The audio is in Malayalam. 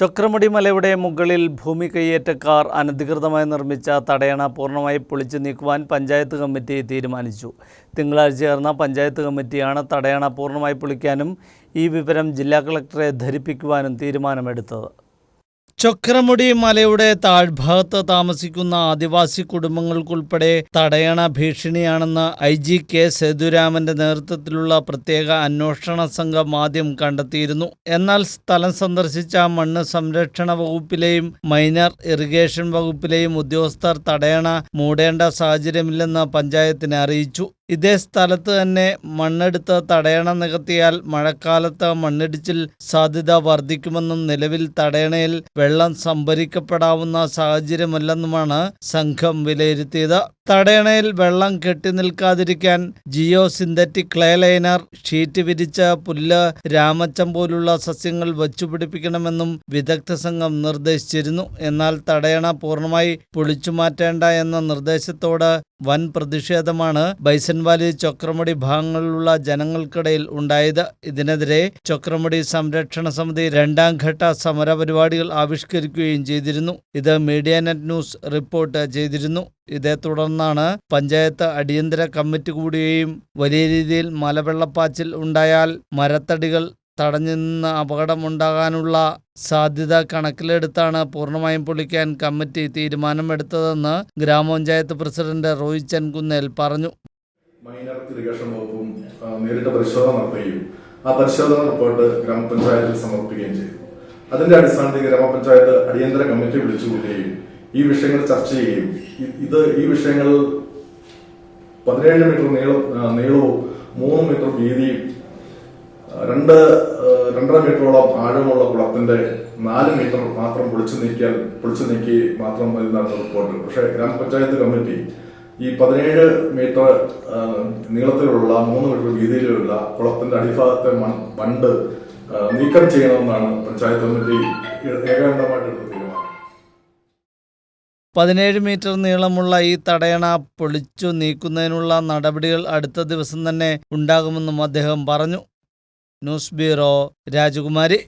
ചക്രമുടി മലയുടെ മുകളിൽ ഭൂമി കൈയേറ്റക്കാർ അനധികൃതമായി നിർമ്മിച്ച തടയണ പൂർണമായി പൊളിച്ചു നീക്കുവാൻ പഞ്ചായത്ത് കമ്മിറ്റി തീരുമാനിച്ചു. തിങ്കളാഴ്ച ചേർന്ന പഞ്ചായത്ത് കമ്മിറ്റിയാണ് തടയണ പൂർണമായി പൊളിക്കാനും ഈ വിവരം ജില്ലാ കളക്ടറെ ധരിപ്പിക്കുവാനും തീരുമാനമെടുത്തത്. ചക്രമുടി മലയുടെ താഴ്ഭാഗത്ത് താമസിക്കുന്ന ആദിവാസി കുടുംബങ്ങൾക്കുൾപ്പെടെ തടയണ ഭീഷണിയാണെന്ന് ഐ ജി കെ സേതുരാമന്റെ നേതൃത്വത്തിലുള്ള പ്രത്യേക അന്വേഷണ സംഘം ആദ്യം കണ്ടെത്തിയിരുന്നു. എന്നാൽ സ്ഥലം സന്ദർശിച്ച മണ്ണ് സംരക്ഷണ വകുപ്പിലെയും മൈനർ ഇറിഗേഷൻ വകുപ്പിലെയും ഉദ്യോഗസ്ഥർ തടയണ മൂടേണ്ട സാഹചര്യമില്ലെന്ന് പഞ്ചായത്തിനെ അറിയിച്ചു. ഇതേ സ്ഥലത്ത് തന്നെ മണ്ണെടുത്ത് തടയണ നികത്തിയാൽ മഴക്കാലത്ത് മണ്ണിടിച്ചിൽ സാധ്യത വർദ്ധിക്കുമെന്നും നിലവിൽ തടയണയിൽ വെള്ളം സംഭരിക്കപ്പെടാവുന്ന സാഹചര്യമല്ലെന്നുമാണ് സംഘം വിലയിരുത്തിയത്. തടയണയിൽ വെള്ളം കെട്ടി നിൽക്കാതിരിക്കാൻ geo synthetic clay liner sheet വിരിച്ച പുല്ല് രാമച്ചം പോലുള്ള സസ്യങ്ങൾ വച്ചുപിടിപ്പിക്കണമെന്നും വിദഗ്ധ സംഘം നിർദ്ദേശിച്ചിരുന്നു. എന്നാൽ തടയണ പൂർണമായി പൊളിച്ചു മാറ്റേണ്ട എന്ന നിർദ്ദേശത്തോട് വൻ പ്രതിഷേധമാണ് ബൈസൻവാലി ചൊക്രമുടി ഭാഗങ്ങളിലുള്ള ജനങ്ങൾക്കിടയിൽ ഉണ്ടായത്. ഇതിനെതിരെ ചൊക്രമുടി സംരക്ഷണ സമിതി രണ്ടാം ഘട്ട സമരപരിപാടികൾ ആവിഷ്കരിക്കുകയും ചെയ്തിരുന്നു. ഇത് മീഡിയ നെറ്റ് ന്യൂസ് റിപ്പോർട്ട് ചെയ്തിരുന്നു. ഇതേ തുടർന്നാണ് പഞ്ചായത്ത് അടിയന്തര കമ്മിറ്റി കൂടുകയും വലിയ രീതിയിൽ മലവെള്ളപ്പാച്ചിൽ ഉണ്ടായാൽ മരത്തടികൾ തടഞ്ഞു നിന്ന് അപകടമുണ്ടാകാനുള്ള സാധ്യത കണക്കിലെടുത്താണ് പൂർണമായും പൊളിക്കാൻ കമ്മിറ്റി തീരുമാനമെടുത്തതെന്ന് ഗ്രാമപഞ്ചായത്ത് പ്രസിഡന്റ് റോയി ചെൻകുന്നേൽ പറഞ്ഞു. മൈനർ ഇറിഗേഷൻ വകുപ്പും നേരിട്ട് പരിശോധന നടത്തുകയും ആ പരിശോധന റിപ്പോർട്ട് ഗ്രാമപഞ്ചായത്തിൽ സമർപ്പിക്കുകയും ചെയ്തു. അതിന്റെ അടിസ്ഥാനത്തിൽ ഗ്രാമപഞ്ചായത്ത് അടിയന്തര കമ്മിറ്റി വിളിച്ചുകൂട്ടുകയും ഈ വിഷയങ്ങൾ ചർച്ച ചെയ്യുകയും ഇത് ഈ വിഷയങ്ങൾ പതിനേഴ് മീറ്റർ നീളവും മൂന്ന് മീറ്റർ വീതിയും രണ്ട് രണ്ടര മീറ്ററോളം ആഴമുള്ള കുളത്തിന്റെ നാല് മീറ്റർ മാത്രം പൊളിച്ചു നീക്കിയാൽ പൊളിച്ചു നീക്കി മാത്രം മതി എന്നാണ് റിപ്പോർട്ട്. പക്ഷേ ഗ്രാമപഞ്ചായത്ത് കമ്മിറ്റി ഈ പതിനേഴ് മീറ്റർ നീളത്തിലുള്ള മൂന്ന് മീറ്റർ വീതിയിലുള്ള കുളത്തിന്റെ അടിഭാഗത്തെ ബണ്ട് നീക്കം ചെയ്യണമെന്നാണ് പഞ്ചായത്ത് കമ്മിറ്റി എടുത്ത തീരുമാനം. പതിനേഴ് മീറ്റർ നീളമുള്ള ഈ തടയണ പൊളിച്ചു നീക്കുന്നതിനുള്ള നടപടികൾ അടുത്ത ദിവസം തന്നെ ഉണ്ടാകുമെന്നും അദ്ദേഹം പറഞ്ഞു. ന്യൂസ് രാജകുമാരി